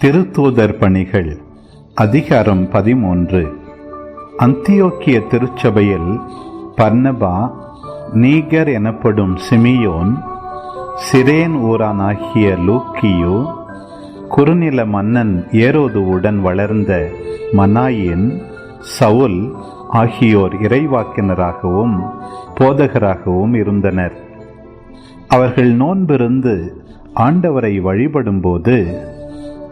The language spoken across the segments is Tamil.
திருத்தூதர் பணிகள் அதிகாரம் பதிமூன்று. அந்தியோக்கிய திருச்சபையில் பர்னபா நீகர் எனப்படும் சிமியோன் சிரேன் ஊரானாகிய லூக்கியோ குறுநில மன்னன் ஏரோதுவுடன் வளர்ந்த மனாயின் சவுல் ஆகியோர் இறைவாக்கினராகவும் போதகராகவும் இருந்தனர். அவர்கள் நோன்பிருந்து ஆண்டவரை வழிபடும்போது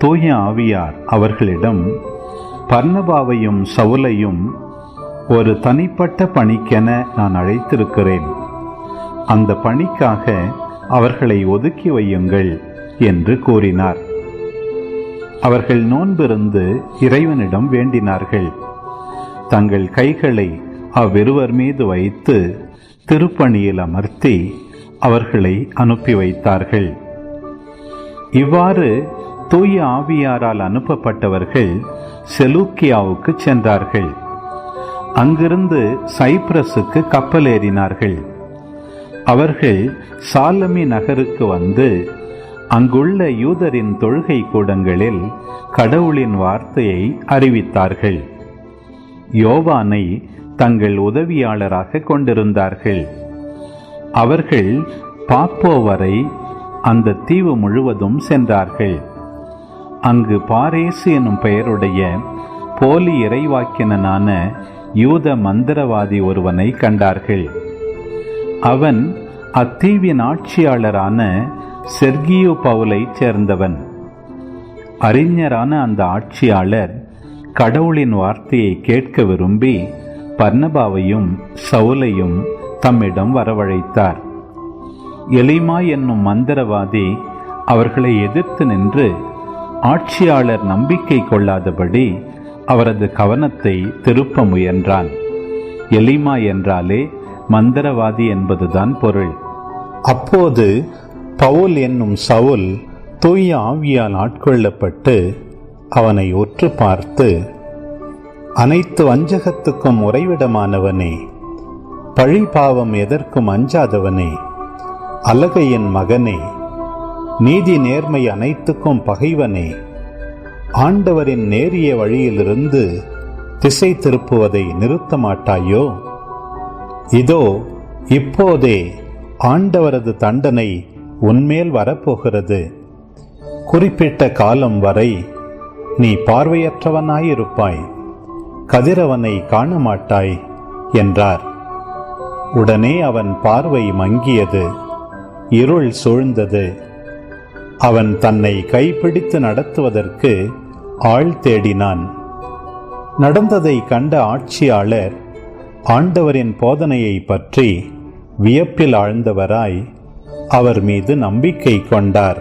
தூய ஆவியார் அவர்களிடம் பர்ணபாவையும் சவுலையும் ஒரு தனிப்பட்ட பணிக்கென நான் அழைத்திருக்கிறேன். அந்த பணிக்காக அவர்களை ஒதுக்கி வையுங்கள் என்று கூறினார். அவர்கள் நோன்பிருந்து இறைவனிடம் வேண்டினார்கள். தங்கள் கைகளை அவ்விருவர் மீது வைத்து திருப்பணியில் அமர்த்தி அவர்களை அனுப்பி வைத்தார்கள். இவ்வாறு தூய ஆவியாரால் அனுப்பப்பட்டவர்கள் செலூக்கியாவுக்கு சென்றார்கள். அங்கிருந்து சைப்ரஸுக்கு கப்பல் ஏறினார்கள். அவர்கள் சாலமி நகருக்கு வந்து அங்குள்ள யூதரின் தொழுகை கூடங்களில் கடவுளின் வார்த்தையை அறிவித்தார்கள். யோவானை தங்கள் உதவியாளராக கொண்டிருந்தார்கள். அவர்கள் பாப்போ வரை அந்த தீவு முழுவதும் சென்றார்கள். அங்கு பாரேசு எனும் பெயருடைய போலி இறைவாக்கினனான யூத மந்திரவாதி ஒருவனை கண்டார்கள். அவன் அத்தீவின் ஆட்சியாளரான செர்கியோ பவுலை சேர்ந்தவன். அறிஞரான அந்த ஆட்சியாளர் கடவுளின் வார்த்தையை கேட்க விரும்பி பர்ணபாவையும் சவுலையும் தம்மிடம் வரவழைத்தார். எலிமா என்னும் மந்திரவாதி அவர்களை எதிர்த்து நின்று ஆட்சியாளர் நம்பிக்கை கொள்ளாதபடி அவரது கவனத்தை திருப்ப முயன்றான். எலிமா என்றாலே மந்திரவாதி என்பதுதான் பொருள். அப்போது பவுல் என்னும் சவுல் தூய ஆவியால் ஆட்கொள்ளப்பட்டு அவனை ஒற்று பார்த்து அனைத்து வஞ்சகத்துக்கும் உறைவிடமானவனே பழி பாவம் எதற்கும் அஞ்சாதவனே அலகையின் மகனே நீதி நேர்மை அனைத்துக்கும் பகைவனே. ஆண்டவரின் நேரிய வழியிலிருந்து திசை திருப்புவதை நிறுத்த மாட்டாயோ இதோ இப்போதே ஆண்டவரது தண்டனை உன்மேல் வரப்போகிறது. குறிப்பிட்ட காலம் வரை நீ பார்வையற்றவனாயிருப்பாய். கதிரவனை காண மாட்டாய் என்றார். உடனே அவன் பார்வை மங்கியது இருள் சூழ்ந்தது. அவன் தன்னை கைப்பிடித்து நடத்துவதற்கு ஆள் தேடினான். நடந்ததை கண்ட ஆட்சியாளர் ஆண்டவரின் போதனையை பற்றி வியப்பில் ஆழ்ந்தவராய் அவர் மீது நம்பிக்கை கொண்டார்.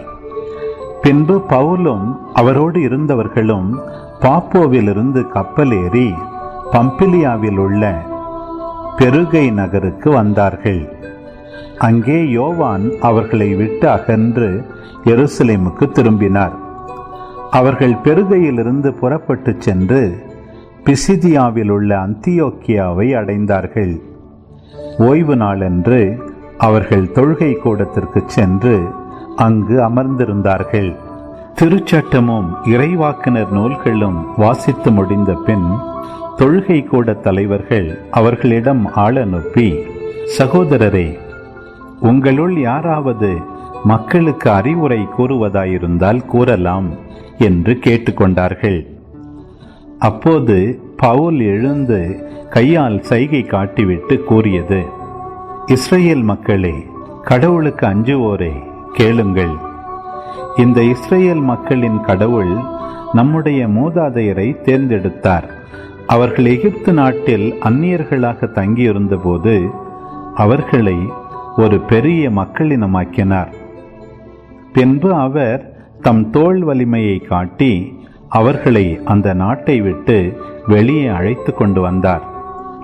பின்பு பவுலும் அவரோடு இருந்தவர்களும் பாப்போவிலிருந்து கப்பலேறி பம்பிலியாவில் உள்ள பெருகை நகருக்கு வந்தார்கள். அங்கே யோவான் அவர்களை விட்டு அகன்று எருசலேமுக்கு திரும்பினார். அவர்கள் பெருகையிலிருந்து புறப்பட்டு சென்று பிசிதியாவில் உள்ள அந்தியோக்கியாவை அடைந்தார்கள். ஓய்வு நாளன்று அவர்கள் தொழுகை கூடத்திற்கு சென்று அங்கு அமர்ந்திருந்தார்கள். திருச்சட்டமும் இறைவாக்கினர் நூல்களும் வாசித்து முடிந்த பின் தொழுகை கூட தலைவர்கள் அவர்களிடம் ஆள் அனுப்பி சகோதரரே உங்களுள் யாராவது மக்களுக்கு அறிவுரை கூறுவதாயிருந்தால் கூறலாம் என்று கேட்டுக்கொண்டார்கள். அப்போது பவுல் எழுந்து கையால் சைகை காட்டிவிட்டு கூறியது இஸ்ரேல் மக்களே கடவுளுக்கு அஞ்சுவோரே கேளுங்கள். இந்த இஸ்ரேல் மக்களின் கடவுள் நம்முடைய மூதாதையரை தேர்ந்தெடுத்தார். அவர்கள் எகிப்து நாட்டில் அந்நியர்களாக தங்கியிருந்தபோது அவர்களை ஒரு பெரிய மக்களினமாக்கினார் பின்பு அவர் தம் தோல் வலிமையை காட்டி அவர்களை அந்த நாட்டை விட்டு வெளியே அழைத்து கொண்டு வந்தார்.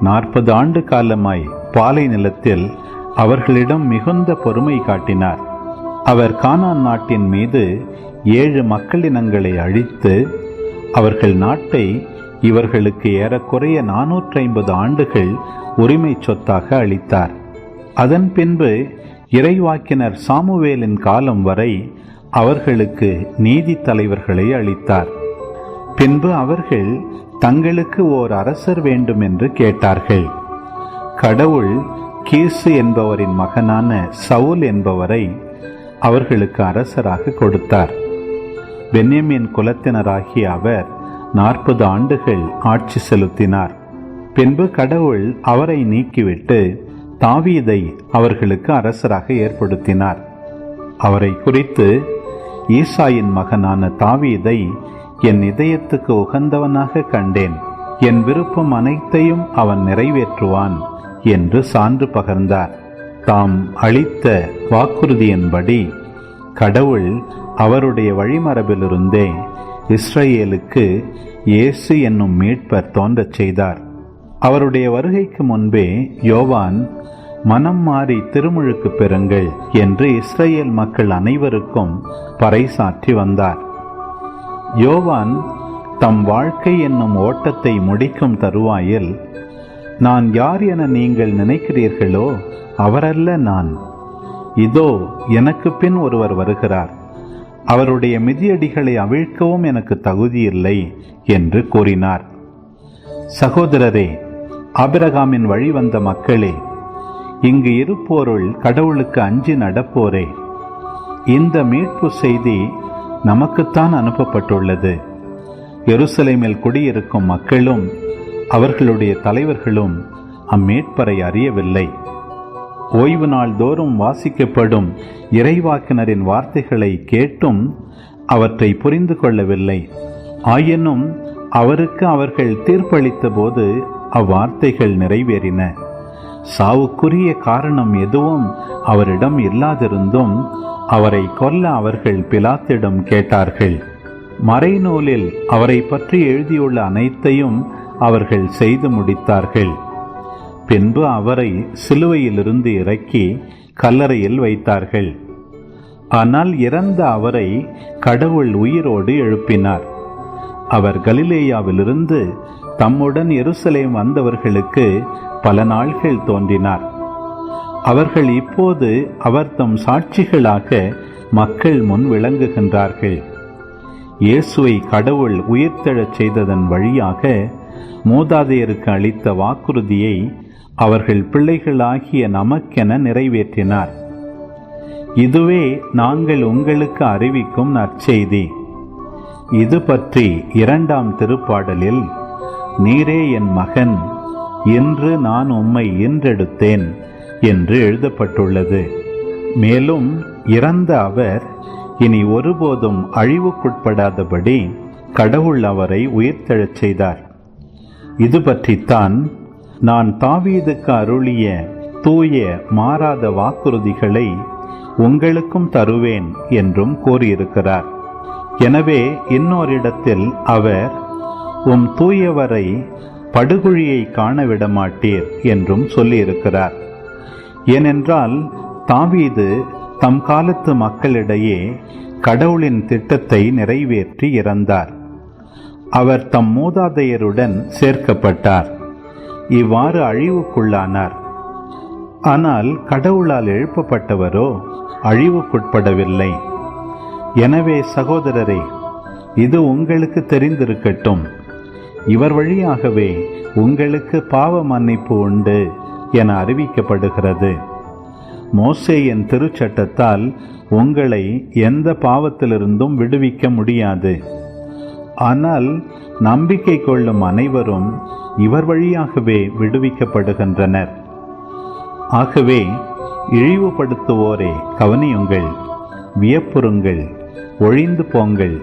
நாற்பது ஆண்டு காலமாய் பாலை நிலத்தில் அவர்களிடம் மிகுந்த பொறுமை காட்டினார். அவர் கானான் நாட்டின் மீது ஏழு மக்களினங்களை அழித்து அவர்கள் நாட்டை இவர்களுக்கு ஏறக்குறைய நானூற்றி ஐம்பது ஆண்டுகள் உரிமை சொத்தாக அளித்தார். அதன் பின்பு இறைவாக்கினர் சாமுவேலின் காலம் வரை அவர்களுக்கு நீதி தலைவர்களை அளித்தார். பின்பு அவர்கள் தங்களுக்கு ஓர் அரசர் வேண்டும் என்று கேட்டார்கள். கடவுள் கீசு என்பவரின் மகனான சவுல் என்பவரை அவர்களுக்கு அரசராக கொடுத்தார். பென்யமின் குலத்தினராகிய அவர் நாற்பது ஆண்டுகள் ஆட்சி செலுத்தினார். பின்பு கடவுள் அவரை நீக்கிவிட்டு தாவீதை அவர்களுக்கு அரசராக ஏற்படுத்தினார். அவரை குறித்து ஈசாயின் மகனான தாவீதை என் இதயத்துக்கு உகந்தவனாக கண்டேன். என் விருப்பம் அனைத்தையும் அவன் நிறைவேற்றுவான் என்று சான்று பகர்ந்தார். தாம் அளித்த வாக்குறுதியின்படி கடவுள் அவருடைய வழிமரபிலிருந்தே இஸ்ரேலுக்கு இயேசு என்னும் மீட்பர் தோன்றச் செய்தார். அவருடைய வருகைக்கு முன்பே யோவான் மனம் மாறி திருமுழுக்கு பெறுங்கள் என்று இஸ்ரேல் மக்கள் அனைவருக்கும் பறைசாற்றி வந்தார். யோவான் தம் வாழ்க்கை என்னும் ஓட்டத்தை முடிக்கும் தருவாயில் நான் யார் என நீங்கள் நினைக்கிறீர்களோ அவரல்ல நான். இதோ எனக்கு பின் ஒருவர் வருகிறார். அவருடைய மிதியடிகளை அவிழ்க்கவும் எனக்கு தகுதியில்லை என்று கூறினார். சகோதரரே ஆபிரகாமின் வழி வந்த மக்களே இங்கு இருப்போருள் கடவுளுக்கு அஞ்சி நடப்போரே. இந்த மீட்பு செய்தி நமக்குத்தான் அனுப்பப்பட்டுள்ளது. எருசலேமில் குடியிருக்கும் மக்களும் அவர்களுடைய தலைவர்களும் அம்மீட்பரை அறியவில்லை. ஓய்வு நாள் தோறும் வாசிக்கப்படும் இறைவாக்கினரின் வார்த்தைகளை கேட்டும் அவற்றை புரிந்து கொள்ளவில்லை. ஆயினும் அவருக்கு அவர்கள் தீர்ப்பளித்த போது அவ்வார்த்தைகள் நிறைவேறின. சாவுக்குரிய காரணம் எதுவும் அவரிடம் இல்லாதிருந்தும் அவரை கொல்ல அவர்கள் பிலாத்திடம் கேட்டார்கள். மறைநூலில் அவரை பற்றி எழுதியுள்ள அனைத்தையும் அவர்கள் செய்து முடித்தார்கள். பின்பு அவரை சிலுவையிலிருந்து இறக்கி கல்லறையில் வைத்தார்கள். ஆனால் இறந்த அவரை கடவுள் உயிரோடு எழுப்பினார். அவர் கலிலேயாவிலிருந்து தம்முடன் எருசலேம் வந்தவர்களுக்கு பல நாள்கள் தோன்றினார். அவர்கள் இப்போது அவர் தம் சாட்சிகளாக மக்கள் முன் விளங்குகின்றார்கள். இயேசுவை கடவுள் உயிர்த்தெழச் செய்ததன் வழியாக மூதாதையருக்கு அளித்த வாக்குறுதியை அவர்கள் பிள்ளைகளாகிய நமக்கென நிறைவேற்றினார். இதுவே நாங்கள் உங்களுக்கு அறிவிக்கும் நற்செய்தி. இது பற்றி இரண்டாம் திருப்பாடலில் நீரே என் மகன் என்று நான் உம்மை என்றெடுத்தேன் என்று எழுதப்பட்டுள்ளது. மேலும் இறந்த அவர் இனி ஒருபோதும் அழிவுக்குட்படாதபடி கடவுள் அவரை உயிர்த்தெழச் செய்தார். இது பற்றித்தான் நான் தாவீதுக்கு அருளிய தூய மாறாத வாக்குறுதிகளை உங்களுக்கும் தருவேன் என்றும் கூறியிருக்கிறார். எனவே இன்னோரிடத்தில் அவர் உம் தூயவரை படுகுழியை காண விடமாட்டீர் என்றும் சொல்லியிருக்கிறார். ஏனென்றால் தாவீது தம் காலத்து மக்களிடையே கடவுளின் திட்டத்தை நிறைவேற்றி இறந்தார். அவர் தம் மூதாதையருடன் சேர்க்கப்பட்டார். இவ்வாறு அழிவுக்குள்ளானார். ஆனால் கடவுளால் எழுப்பப்பட்டவரோ அழிவுக்குட்படவில்லை. எனவே சகோதரரே இது உங்களுக்கு தெரிந்திருக்கட்டும். இவர் வழியாகவே உங்களுக்கு பாவ மன்னிப்பு உண்டு என அறிவிக்கப்படுகிறது. மோசேயின் திருச்சட்டத்தால் உங்களை எந்த பாவத்திலிருந்தும் விடுவிக்க முடியாது. ஆனால் நம்பிக்கை கொள்ளும் அனைவரும் இவர் வழியாகவே விடுவிக்கப்படுகின்றனர். ஆகவே இழிவுபடுத்துவோரே கவனியுங்கள் வியப்புறுங்கள் ஒழிந்து போங்கள்.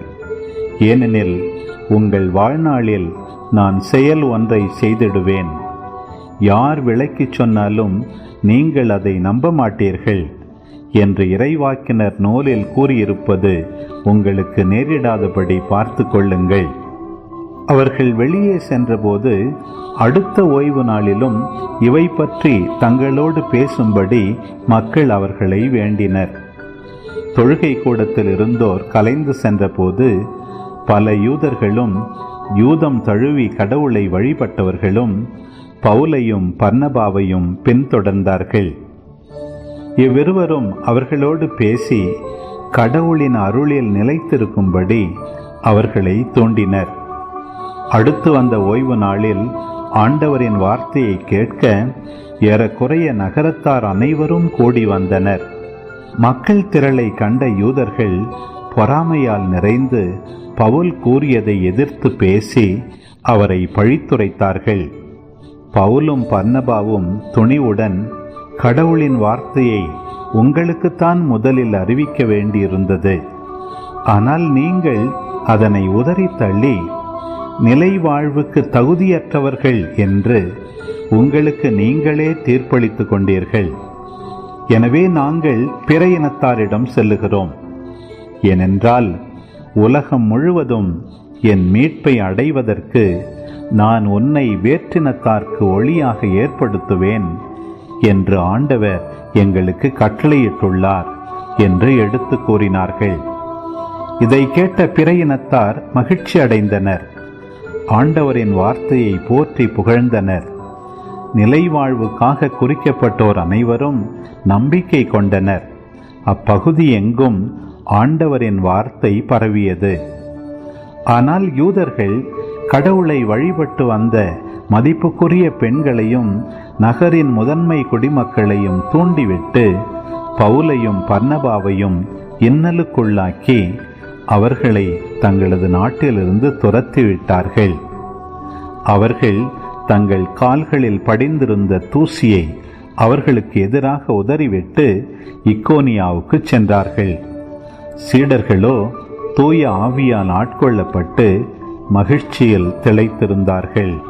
ஏனெனில் உங்கள் வாழ்நாளில் நான் செயல் ஒன்றை செய்திடுவேன். யார் விளக்கிச் சொன்னாலும் நீங்கள் அதை நம்ப மாட்டீர்கள் என்று இறைவாக்கினர் நூலில் கூறியிருப்பது உங்களுக்கு நேரிடாதபடி பார்த்து கொள்ளுங்கள். அவர்கள் வெளியே சென்றபோது அடுத்த ஓய்வு நாளிலும் இவை பற்றி தங்களோடு பேசும்படி மக்கள் அவர்களை வேண்டினர். தொழுகை கூடத்தில் இருந்தோர் கலைந்து சென்றபோது பல யூதர்களும் யூதம் தழுவி கடவுளை வழிபட்டவர்களும் பவுலையும் பர்ணபாவையும் பின்தொடர்ந்தார்கள். இவ்விருவரும் அவர்களோடு பேசி கடவுளின் அருளில் நிலைத்திருக்கும்படி அவர்களை தூண்டினர். அடுத்து வந்த ஓய்வு நாளில் ஆண்டவரின் வார்த்தையை கேட்க ஏறக்குறைய நகரத்தார் அனைவரும் கூடி வந்தனர். மக்கள் திரளை கண்ட யூதர்கள் பொறாமையால் நிறைந்து பவுல் கூறியதை எதிர்த்து பேசி அவரை பழித்துரைத்தார்கள். பவுலும் பர்ணபாவும் துணிவுடன் கடவுளின் வார்த்தையை உங்களுக்குத்தான் முதலில் அறிவிக்க வேண்டியிருந்தது. ஆனால் நீங்கள் அதனை உதறி தள்ளி நிலை வாழ்வுக்கு தகுதியற்றவர்கள் என்று உங்களுக்கு நீங்களே தீர்ப்பளித்துக் கொண்டீர்கள். எனவே நாங்கள் பிற இனத்தாரிடம் செல்லுகிறோம். ஏனென்றால் உலகம் முழுவதும் என் மீட்பை அடைவதற்கு நான் உன்னை வேற்றினத்தார்க்கு ஒளியாக ஏற்படுத்துவேன் என்று ஆண்டவர் எங்களுக்கு கட்டளையிட்டுள்ளார் என்று எடுத்து கூறினார்கள். இதை கேட்ட பிற இனத்தார் மகிழ்ச்சி அடைந்தனர். ஆண்டவரின் வார்த்தையை போற்றி புகழ்ந்தனர். நிலைவாழ்வுக்காக குறிக்கப்பட்டோர் அனைவரும் நம்பிக்கை கொண்டனர். அப்பகுதி எங்கும் ஆண்டவரின் வார்த்தை பரவியது. ஆனால் யூதர்கள் கடவுளை வழிபட்டு வந்த மதிப்புக்குரிய பெண்களையும் நகரின் முதன்மை குடிமக்களையும் தூண்டிவிட்டு பவுலையும் பர்ணபாவையும் இன்னலுக்குள்ளாக்கி அவர்களை தங்களது நாட்டிலிருந்து துரத்திவிட்டார்கள். அவர்கள் தங்கள் கால்களில் படிந்திருந்த தூசியை அவர்களுக்கு எதிராக உதறிவிட்டு இக்கோனியாவுக்கு சென்றார்கள். சீடர்களோ தூய ஆவியால் ஆட்கொள்ளப்பட்டு மகிழ்ச்சியில் திளைத்திருந்தார்கள்.